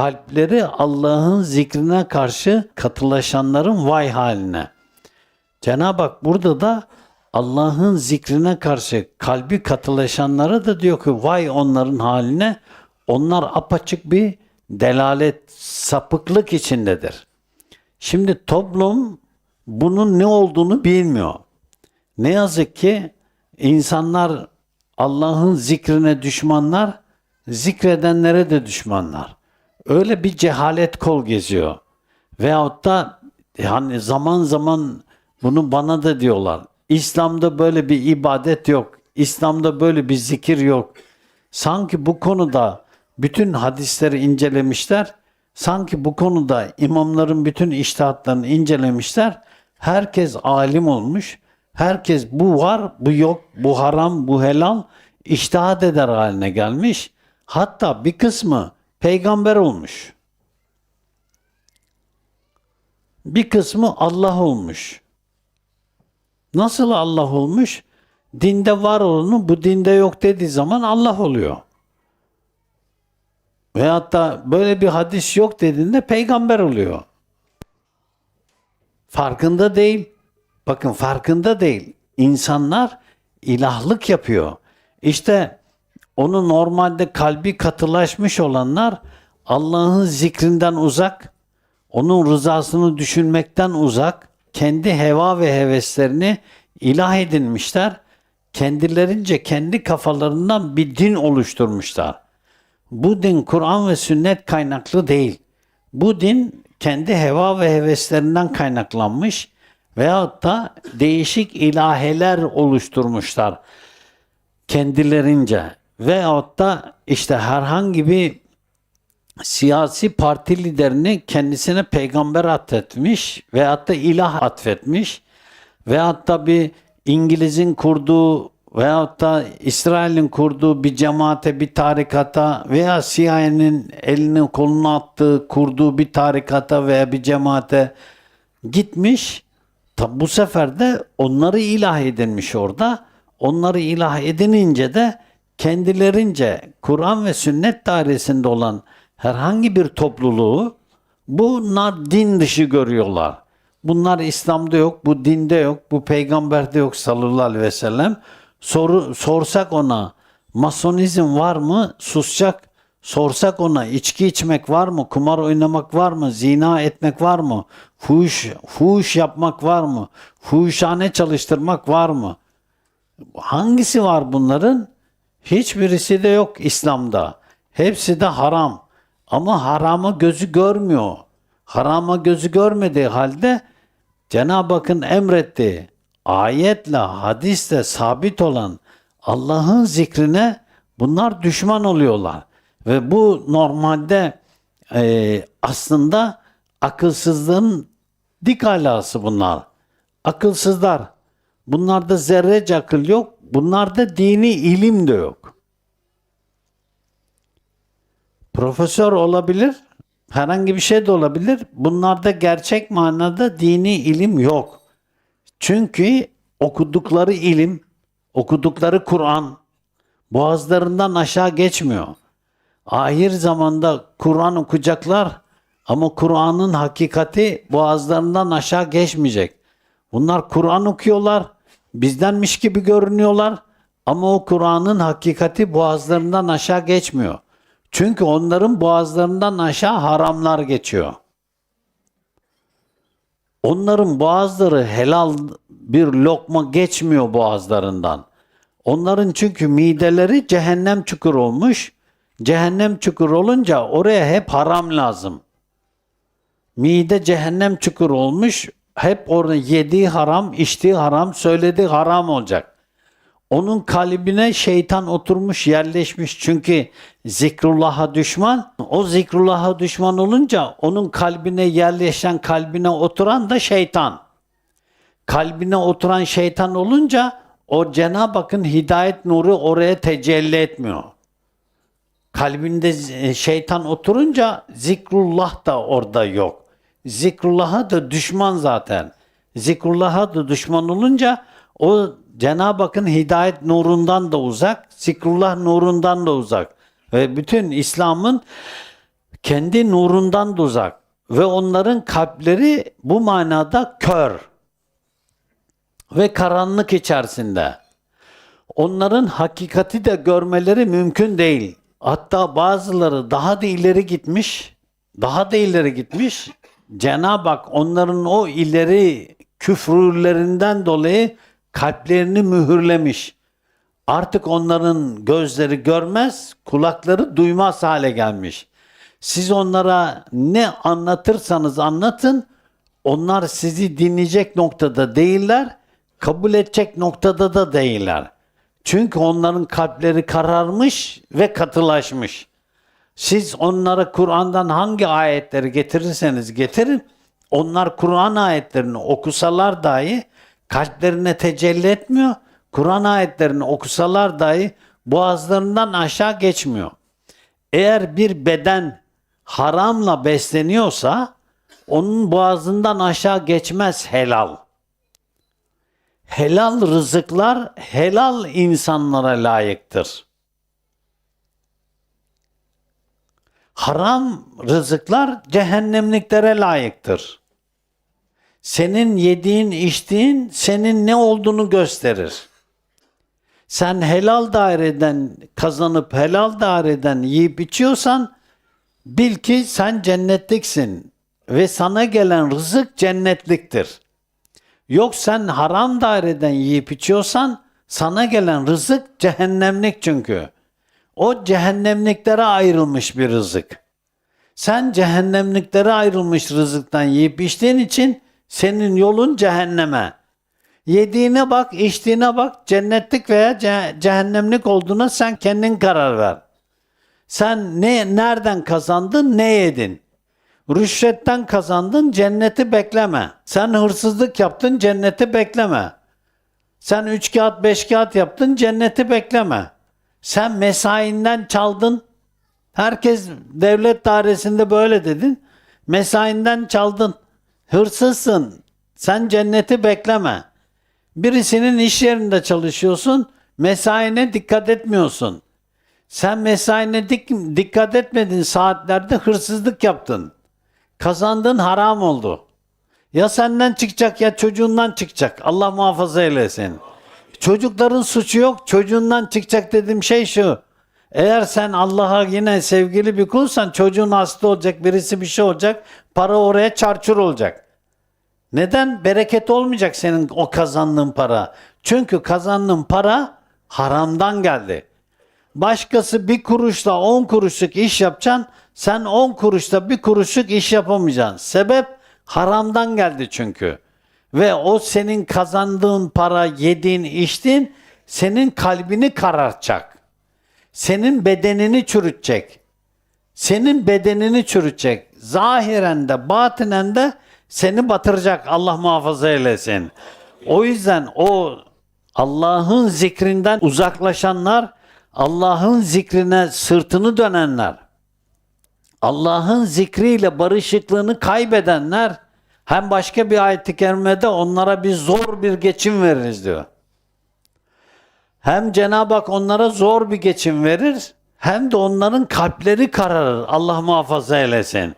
kalpleri Allah'ın zikrine karşı katılaşanların vay haline. Cenab-ı Hak burada da Allah'ın zikrine karşı kalbi katılaşanlara da diyor ki vay onların haline. Onlar apaçık bir delalet, sapıklık içindedir. Şimdi toplum bunun ne olduğunu bilmiyor. Ne yazık ki insanlar Allah'ın zikrine düşmanlar, zikredenlere de düşmanlar. Öyle bir cehalet kol geziyor. Veyahut da yani zaman zaman bunu bana da diyorlar. İslam'da böyle bir ibadet yok. İslam'da böyle bir zikir yok. Sanki bu konuda bütün hadisleri incelemişler. Sanki bu konuda imamların bütün iştihatlarını incelemişler. Herkes alim olmuş. Herkes bu var, bu yok, bu haram, bu helal iştihat eder haline gelmiş. Hatta bir kısmı peygamber olmuş. Bir kısmı Allah olmuş. Nasıl Allah olmuş? Dinde var olanı bu dinde yok dediği zaman Allah oluyor. Veyahut da böyle bir hadis yok dediğinde peygamber oluyor. Farkında değil. Bakın farkında değil. İnsanlar ilahlık yapıyor. İşte onu normalde kalbi katılaşmış olanlar Allah'ın zikrinden uzak, onun rızasını düşünmekten uzak, kendi heva ve heveslerini ilah edinmişler. Kendilerince kendi kafalarından bir din oluşturmuşlar. Bu din Kur'an ve sünnet kaynaklı değil. Bu din kendi heva ve heveslerinden kaynaklanmış veyahut da değişik ilaheler oluşturmuşlar kendilerince. Veyahut da işte herhangi bir siyasi parti liderini kendisine peygamber atfetmiş veyahut da ilah atfetmiş veyahut da bir İngiliz'in kurduğu veyahut da İsrail'in kurduğu bir cemaate, bir tarikata veya CIA'nin elini kolunu attığı, kurduğu bir tarikata veya bir cemaate gitmiş. Tabi bu sefer de onları ilah edinmiş orada. Onları ilah edinince de kendilerince Kur'an ve sünnet dairesinde olan herhangi bir topluluğu bunlar din dışı görüyorlar. Bunlar İslam'da yok, bu dinde yok, bu peygamberde yok sallallahu aleyhi ve sellem. Soru, sorsak ona masonizm var mı? Susacak. Sorsak ona içki içmek var mı? Kumar oynamak var mı? Zina etmek var mı? Fuhuş, fuhuş yapmak var mı? Fuhuşhane çalıştırmak var mı? Hangisi var bunların? Hiçbirisi de yok İslam'da. Hepsi de haram. Ama harama gözü görmüyor. Harama gözü görmediği halde Cenab-ı Hakk'ın emrettiği ayetle, hadisle sabit olan Allah'ın zikrine bunlar düşman oluyorlar. Ve bu normalde e, aslında akılsızlığın dik alası bunlar. Akılsızlar. Bunlarda zerrece akıl yok. Bunlarda dini ilim de yok. Profesör olabilir, herhangi bir şey de olabilir. Bunlarda gerçek manada dini ilim yok. Çünkü okudukları ilim, okudukları Kur'an boğazlarından aşağı geçmiyor. Ahir zamanda Kur'an okuyacaklar ama Kur'an'ın hakikati boğazlarından aşağı geçmeyecek. Bunlar Kur'an okuyorlar, bizdenmiş gibi görünüyorlar ama o Kur'an'ın hakikati boğazlarından aşağı geçmiyor. Çünkü onların boğazlarından aşağı haramlar geçiyor. Onların boğazları helal bir lokma geçmiyor boğazlarından. Onların çünkü mideleri cehennem çukur olmuş. Cehennem çukur olunca oraya hep haram lazım. Mide cehennem çukur olmuş. Hep orada yediği haram, içtiği haram, söylediği haram olacak. Onun kalbine şeytan oturmuş, yerleşmiş. Çünkü zikrullah'a düşman. O zikrullah'a düşman olunca onun kalbine yerleşen, kalbine oturan da şeytan. Kalbine oturan şeytan olunca o Cenab-ı Hakk'ın hidayet nuru oraya tecelli etmiyor. Kalbinde şeytan oturunca zikrullah da orada yok. Zikrullah'a da düşman zaten. Zikrullah'a da düşman olunca o Cenab-ı Hakk'ın hidayet nurundan da uzak, zikrullah nurundan da uzak. Ve bütün İslam'ın kendi nurundan da uzak ve onların kalpleri bu manada kör ve karanlık içerisinde. Onların hakikati de görmeleri mümkün değil. Hatta bazıları daha da ileri gitmiş, daha da ileri gitmiş. Cenab-ı Hak onların o ileri küfürlerinden dolayı kalplerini mühürlemiş. Artık onların gözleri görmez, kulakları duymaz hale gelmiş. Siz onlara ne anlatırsanız anlatın, onlar sizi dinleyecek noktada değiller, kabul edecek noktada da değiller. Çünkü onların kalpleri kararmış ve katılaşmış. Siz onlara Kur'an'dan hangi ayetleri getirirseniz getirin, onlar Kur'an ayetlerini okusalar dahi kalplerine tecelli etmiyor. Kur'an ayetlerini okusalar dahi boğazlarından aşağı geçmiyor. Eğer bir beden haramla besleniyorsa onun boğazından aşağı geçmez helal. Helal rızıklar helal insanlara layıktır. Haram rızıklar cehennemliklere layıktır. Senin yediğin, içtiğin senin ne olduğunu gösterir. Sen helal daireden kazanıp helal daireden yiyip içiyorsan bil ki sen cennetliksin ve sana gelen rızık cennetliktir. Yok sen haram daireden yiyip içiyorsan sana gelen rızık cehennemlik çünkü. O cehennemliklere ayrılmış bir rızık. Sen cehennemliklere ayrılmış rızıktan yiyip içtiğin için senin yolun cehenneme. Yediğine bak, içtiğine bak, cennetlik veya ce- cehennemlik olduğuna sen kendin karar ver. Sen ne nereden kazandın, ne yedin? Rüşvetten kazandın, cenneti bekleme. Sen hırsızlık yaptın, cenneti bekleme. Sen üç kağıt, beş kağıt yaptın, cenneti bekleme. Sen mesainden çaldın. Herkes devlet dairesinde böyle dedin. Mesainden çaldın. Hırsızsın. Sen cenneti bekleme. Birisinin iş yerinde çalışıyorsun. Mesaine dikkat etmiyorsun. Sen mesaine dik- dikkat etmedin saatlerde hırsızlık yaptın. Kazandın haram oldu. Ya senden çıkacak ya çocuğundan çıkacak. Allah muhafaza eylesin. Çocukların suçu yok. Çocuğundan çıkacak dediğim şey şu. Eğer sen Allah'a yine sevgili bir kulsan çocuğun hasta olacak, birisi bir şey olacak, para oraya çarçur olacak. Neden? Bereket olmayacak senin o kazandığın para. Çünkü kazandığın para haramdan geldi. Başkası bir kuruşla on kuruşluk iş yapacaksın. Sen on kuruşla bir kuruşluk iş yapamayacaksın. Sebep haramdan geldi çünkü. Ve o senin kazandığın para, yediğin, içtiğin senin kalbini karartacak. Senin bedenini çürütecek. Senin bedenini çürütecek. Zahiren de batinen de seni batıracak. Allah muhafaza eylesin. O yüzden o Allah'ın zikrinden uzaklaşanlar, Allah'ın zikrine sırtını dönenler, Allah'ın zikriyle barışıklığını kaybedenler hem başka bir ayet-i kerimede onlara bir zor bir geçim veririz diyor. Hem Cenab-ı Hak onlara zor bir geçim verir hem de onların kalpleri kararır. Allah muhafaza eylesin.